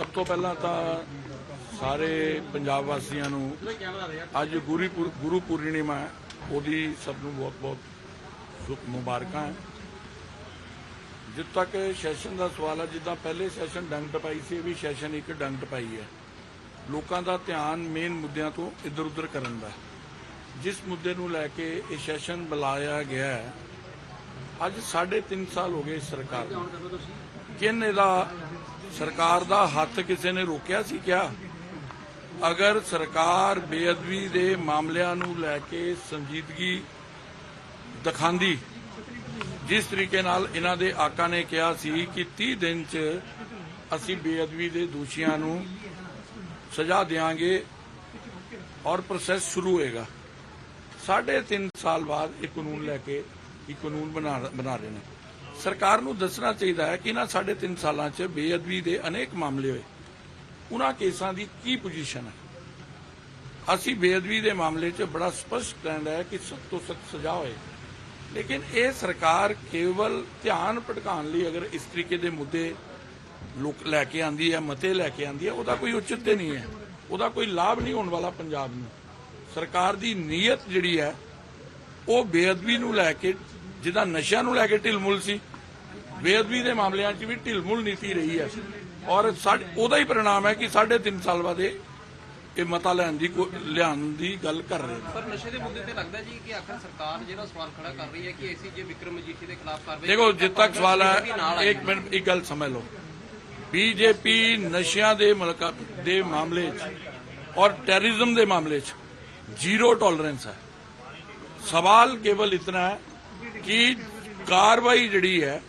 ਸਭ ਤੋਂ ਪਹਿਲਾਂ ਤਾਂ ਸਾਰੇ ਪੰਜਾਬ ਵਾਸੀਆਂ ਨੂੰ ਅੱਜ ਗੁਰੂ ਗੁਰੂ ਪੂਰਨਿਮਾ ਹੈ। ਉਹਦੀ ਸਭ ਨੂੰ ਬਹੁਤ ਬਹੁਤ ਸ਼ੁਭ ਮੁਬਾਰਕਾਂ ਹੈ। ਜਿੱਦ ਤੱਕ ਸੈਸ਼ਨ ਦਾ ਸਵਾਲ ਹੈ ਜਿੱਦਾਂ ਪਹਿਲੇ ਸੈਸ਼ਨ ਡੰਗ ਟਪਾਈ ਸੀ, ਇਹ ਵੀ ਸੈਸ਼ਨ ਇੱਕ ਡੰਗ ਟਪਾਈ ਹੈ। ਲੋਕਾਂ ਦਾ ਧਿਆਨ ਮੇਨ ਮੁੱਦਿਆਂ ਤੋਂ ਇੱਧਰ ਉੱਧਰ ਕਰਨ ਦਾ ਜਿਸ ਮੁੱਦੇ ਨੂੰ ਲੈ ਕੇ ਇਹ ਸੈਸ਼ਨ ਬੁਲਾਇਆ ਗਿਆ ਹੈ, ਅੱਜ 3.5 ਸਾਲ ਹੋ ਗਏ ਸਰਕਾਰ ਨੂੰ। ਕਿਨ ਇਹਦਾ ਸਰਕਾਰ ਦਾ ਹੱਥ ਕਿਸੇ ਨੇ ਰੋਕਿਆ ਸੀ ਕਿਆ? ਅਗਰ ਸਰਕਾਰ ਬੇਅਦਬੀ ਦੇ ਮਾਮਲਿਆਂ ਨੂੰ ਲੈ ਕੇ ਸੰਜੀਦਗੀ ਦਿਖਾਉਂਦੀ, ਜਿਸ ਤਰੀਕੇ ਨਾਲ ਇਹਨਾਂ ਦੇ ਆਕਾ ਨੇ ਕਿਹਾ ਸੀ ਕਿ 30 ਦਿਨ ਚ ਅਸੀਂ ਬੇਅਦਬੀ ਦੇ ਦੋਸ਼ੀਆਂ ਨੂੰ ਸਜ਼ਾ ਦੇਵਾਂਗੇ ਔਰ ਪ੍ਰੋਸੈਸ ਸ਼ੁਰੂ ਹੋਏਗਾ। ਸਾਢੇ ਤਿੰਨ ਸਾਲ ਬਾਅਦ ਇਹ ਕਾਨੂੰਨ ਲੈ ਕੇ, ਇਹ ਕਾਨੂੰਨ ਬਣਾ ਬਣਾ ਰਹੇ ਨੇ। ਸਰਕਾਰ ਨੂੰ ਦੱਸਣਾ ਚਾਹੀਦਾ ਹੈ ਕਿ ਇਹਨਾਂ ਸਾਢੇ ਤਿੰਨ ਸਾਲਾਂ 'ਚ ਬੇਅਦਬੀ ਦੇ ਅਨੇਕ ਮਾਮਲੇ ਹੋਏ। ਉਹਨਾਂ ਕੇਸਾਂ ਦੀ ਕੀ ਪੋਜੀਸ਼ਨ ਹੈ? ਅਸੀਂ ਬੇਅਦਬੀ ਦੇ ਮਾਮਲੇ 'ਚ ਬੜਾ ਸਪਸ਼ਟ ਸਟੈਂਡ ਹੈ ਕਿ ਸਖਤ ਤੋਂ ਸਖਤ ਸਜ਼ਾ ਹੋਏ। ਲੇਕਿਨ ਇਹ ਸਰਕਾਰ ਕੇਵਲ ਧਿਆਨ ਭਟਕਾਉਣ ਲਈ ਅਗਰ ਇਸ ਤਰੀਕੇ ਦੇ ਮੁੱਦੇ ਲੋਕ ਲੈ ਕੇ ਆਂਦੀ ਹੈ, ਮਤੇ ਲੈ ਕੇ ਆਂਦੀ ਹੈ, ਉਹਦਾ ਕੋਈ ਉਚਿਤ ਨਹੀਂ ਹੈ। ਉਹਦਾ ਕੋਈ ਲਾਭ ਨਹੀਂ ਹੋਣ ਵਾਲਾ ਪੰਜਾਬ ਨੂੰ। ਸਰਕਾਰ ਦੀ ਨੀਅਤ ਜਿਹੜੀ ਹੈ, ਉਹ ਬੇਅਦਬੀ ਨੂੰ ਲੈ ਕੇ, ਜਿਹਦਾ ਨਸ਼ਿਆਂ ਨੂੰ ਲੈ ਕੇ ਢਿਲਮੁਲ ਸੀ ਬੇਅਦਬੀ ਦੇ ਮਾਮਲਿਆਂ 'ਚ ਵੀ ਢਿਲਮੁਲ ਨੀਤੀ ਰਹੀ ਹੈ। ਔਰ ਉਹਦਾ ਹੀ ਪਰਿਣਾਮ ਹੈ ਕਿ 3.5 ਸਾਲ ਬਾਅਦ ਇਹ ਮਤਾ ਲੈਣ ਦੀ ਲਿਆਉਣ ਦੀ ਗੱਲ ਕਰ ਰਹੇ ਪਰ ਨਸ਼ੇ ਦੇ ਮੁੱਦੇ ਤੇ ਲੱਗਦਾ ਜੀ ਕਿ ਆਖਰ ਸਰਕਾਰ ਜਿਹੜਾ ਸਵਾਲ ਖੜਾ ਕਰ ਰਹੀ ਹੈ ਕਿ ਏਸੀ ਜੇ ਵਿਕਰਮ ਮਜੀਠੀ ਦੇ ਖਿਲਾਫ ਕਾਰਵਾਈ ਦੇਖੋ ਜਿੱਦ ਤੱਕ ਸਵਾਲ ਹੈ ਇੱਕ ਮਿੰਟ ਇੱਕ ਗੱਲ ਸਮਝ ਲਓ। ਬੀਜੇਪੀ ਨਸ਼ਿਆਂ ਦੇ ਮਲਕਾ ਦੇ ਮਾਮਲੇ 'ਚ ਔਰ ਟੈਰਰਿਜ਼ਮ ਦੇ ਮਾਮਲੇ 'ਚ ਜ਼ੀਰੋ ਟੋਲਰੈਂਸ ਹੈ। ਸਵਾਲ ਕੇਵਲ ਇਤਨਾ ਹੈ ਕਿ ਕਾਰਵਾਈ ਜਿਹੜੀ ਹੈ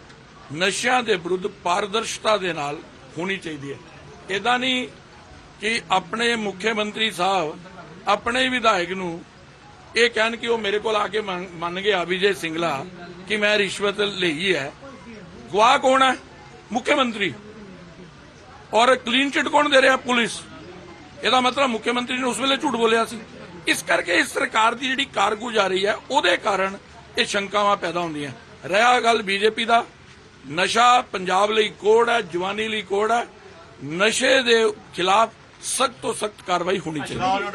ਨਸ਼ਿਆਂ ਦੇ ਵਿਰੁੱਧ ਪਾਰਦਰਸ਼ਤਾ ਦੇ ਨਾਲ ਹੋਣੀ ਚਾਹੀਦੀ ਹੈ। ਇਦਾਂ ਨਹੀਂ ਕਿ ਆਪਣੇ ਮੁੱਖ ਮੰਤਰੀ ਸਾਹਿਬ, ਆਪਣੇ ਵਿਧਾਇਕ ਨੂੰ ਇਹ ਕਹਿਣ ਕਿ ਉਹ ਮੇਰੇ ਕੋਲ ਆ ਕੇ ਮੰਨ ਗਿਆ ਵਿਜੇ ਸਿੰਗਲਾ ਕਿ ਮੈਂ ਰਿਸ਼ਵਤ ਲਈ ਹੈ। ਗਵਾਹ ਕੌਣ ਹੈ? ਮੁੱਖ ਮੰਤਰੀ। ਔਰ ਕਲੀਨ ਚਿਟ ਕੌਣ ਦੇ ਰਿਹਾ? ਪੁਲਿਸ। ਇਹਦਾ ਮਤਲਬ ਮੁੱਖ ਮੰਤਰੀ ਨੇ ਉਸ ਵੇਲੇ ਝੂਠ ਬੋਲਿਆ ਸੀ। ਇਸ ਕਰਕੇ ਇਸ ਸਰਕਾਰ ਦੀ ਜਿਹੜੀ ਕਾਰਗੁਜ਼ਾਰੀ ਹੈ, ਉਹਦੇ ਕਾਰਨ ਇਹ ਸ਼ੰਕਾਵਾਂ ਪੈਦਾ ਹੁੰਦੀਆਂ। ਰਿਹਾ ਗੱਲ ਬੀਜੇਪੀ ਦਾ। ਨਸ਼ਾ ਪੰਜਾਬ ਲਈ ਕੋੜ ਹੈ, ਜਵਾਨੀ ਲਈ ਕੋੜ ਹੈ। ਨਸ਼ੇ ਦੇ ਖਿਲਾਫ ਸਖਤ ਤੋਂ ਸਖਤ ਕਾਰਵਾਈ ਹੋਣੀ ਚਾਹੀਦੀ ਹੈ।